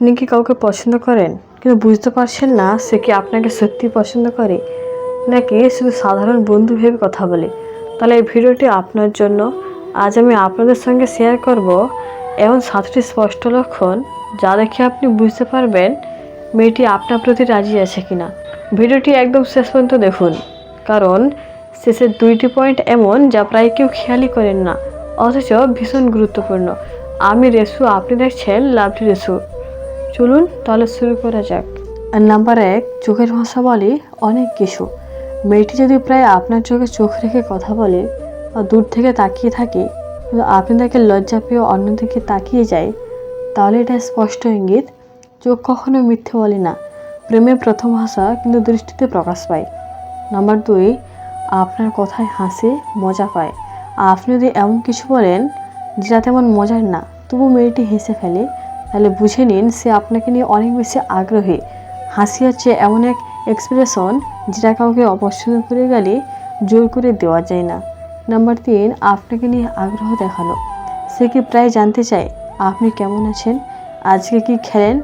আপনি কি কাউকে পছন্দ করেন? কিন্তু বুঝতে পারছেন না সে কি আপনাকে সত্যি পছন্দ করে? নাকি শুধু সাধারণ বন্ধু ভেবে কথা বলে? তাহলে এই ভিডিওটি আপনার জন্য। আজ আমি আপনাদের সঙ্গে শেয়ার করব এমন সাতটি স্পষ্ট লক্ষণ যা দেখে আপনি বুঝতে পারবেন মেয়েটি আপনার প্রতি রাজি আছে কিনা। ভিডিওটি একদম শেষ পর্যন্ত দেখুন। কারণ শেষের দুইটি পয়েন্ট এমন যা প্রায় কেউ খেয়ালই করেন না। অথচ ভীষণ গুরুত্বপূর্ণ। আমি রেসু, আপনি দেখছেন লাভলি রেসু। চলুন তাহলে শুরু করা যাক। নাম্বার এক, চোখের ভাষা বলে অনেক কিছু। মেয়েটি যদি প্রায় আপনার চোখে চোখ রেখে কথা বলে বা দূর থেকে তাকিয়ে থাকে, কিন্তু আপনি তাকে লজ্জা পেয়ে অন্যদিকে তাকিয়ে যায়, তাহলে এটা স্পষ্ট ইঙ্গিত, চোখ কখনো মিথ্যে বলে না। প্রেমের প্রথম ভাষা, কিন্তু দৃষ্টিতে প্রকাশ পায়। নাম্বার দুই, আপনার কথায় হাসে, মজা পায়। আপনি যদি এমন কিছু বলেন, যেটা তেমন মজার না, তবু মেয়েটি হেসে ফেলে তাহলে বুঝে নিন সে আপনাকে নিয়ে অনেক বেশি আগ্রহী। হাসি হচ্ছে এমন এক এক্সপ্রেশন যেটা কাউকে অপছন্দ করে গেলে জোর করে দেওয়া যায় না। নাম্বার তিন, আপনাকে নিয়ে আগ্রহ দেখানো। সে কি প্রায় জানতে চায়, আপনি কেমন আছেন? আজকে কি খেলেন?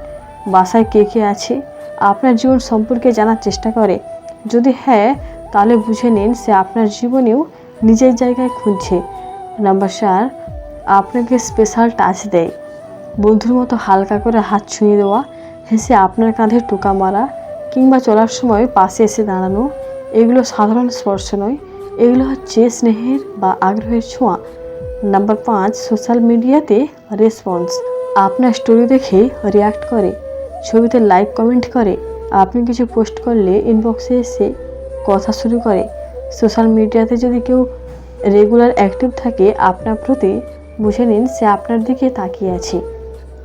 বাসায় কে কে আছে? আপনার জীবন সম্পর্কে জানার চেষ্টা করে। যদি হ্যাঁ তাহলে বুঝে নিন সে আপনার জীবনেও নিজের জায়গায় খুঁজছে। নাম্বার চার, আপনাকে স্পেশাল টাচ দেয়। বন্ধুর মতো হালকা করে হাত ছুঁয়ে দেওয়া, হেসে আপনার কাঁধে টোকা মারা, কিংবা চলার সময় পাশে এসে দাঁড়ানো, এগুলো সাধারণ স্পর্শ নয়। এগুলো হচ্ছে স্নেহের বা আগ্রহের ছোঁয়া। নাম্বার পাঁচ, সোশ্যাল মিডিয়াতে রেসপন্স। আপনার স্টোরি দেখে রিয়াক্ট করে, ছবিতে লাইক, কমেন্ট করে। আপনি কিছু পোস্ট করলে ইনবক্সে এসে কথা শুরু করে। সোশ্যাল মিডিয়াতে যদি কেউ রেগুলার অ্যাক্টিভ থাকে, আপনার প্রতি বুঝে নিন সে আপনার দিকে তাকিয়ে আছে।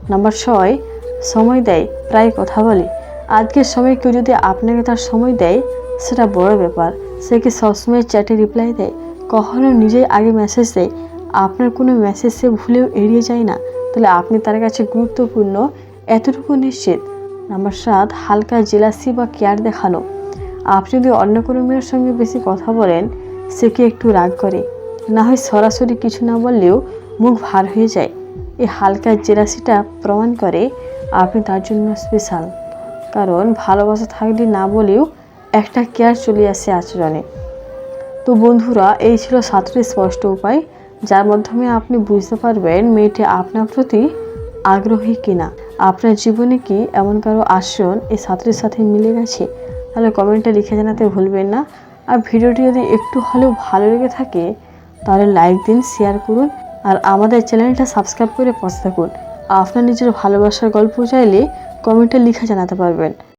নাম্বার ছয়, সময় দেয়, প্রায় কথা বলে। আজকের সময় কেউ যদি আপনাকে তার সময় দেয়, সেটা বড় ব্যাপার। সে কি সবসময় চ্যাটে রিপ্লাই দেয়? কখনো নিজেই আগে মেসেজ দেয়? আপনার কোনো মেসেজ সে ভুলেও এড়িয়ে যায় না। তাহলে আপনি তার কাছে গুরুত্বপূর্ণ এতটুকু নিশ্চিত। নাম্বার সাত, হালকা জেলাসি বা কেয়ার দেখানো। আপনি যদি অন্য কোনো মেয়ের সঙ্গে বেশি কথা বলেন, সে কি একটু রাগ করে? না হয় সরাসরি কিছু না বললেও মুখ ভার হয়ে যায়। এই হালকা জেলাসিটা প্রমাণ করে আপনি তার জন্য স্পেশাল কারণ ভালোবাসা থাকলে না বলেও একটা কেয়ার চলে আসে আচরণে। তো বন্ধুরা, এই ছিল সাতটি স্পষ্ট উপায়, যার মাধ্যমে আপনি বুঝতে পারবেন মেয়েটি আপনার প্রতি আগ্রহী কিনা। আপনার জীবনে কি এমন কারও আচরণ এই সাতটির সাথে মিলে গেছে? তাহলে কমেন্টে লিখে জানাতে ভুলবেন না। আর ভিডিওটি যদি একটু হলেও ভালো লেগে থাকে, তাহলে লাইক দিন শেয়ার করুন। আর আমাদের চ্যানেলটা সাবস্ক্রাইব করে পাশে থাকুন। আপনার নিজের ভালোবাসার গল্প চাইলে কমেন্টে লিখে জানাতে পারবেন।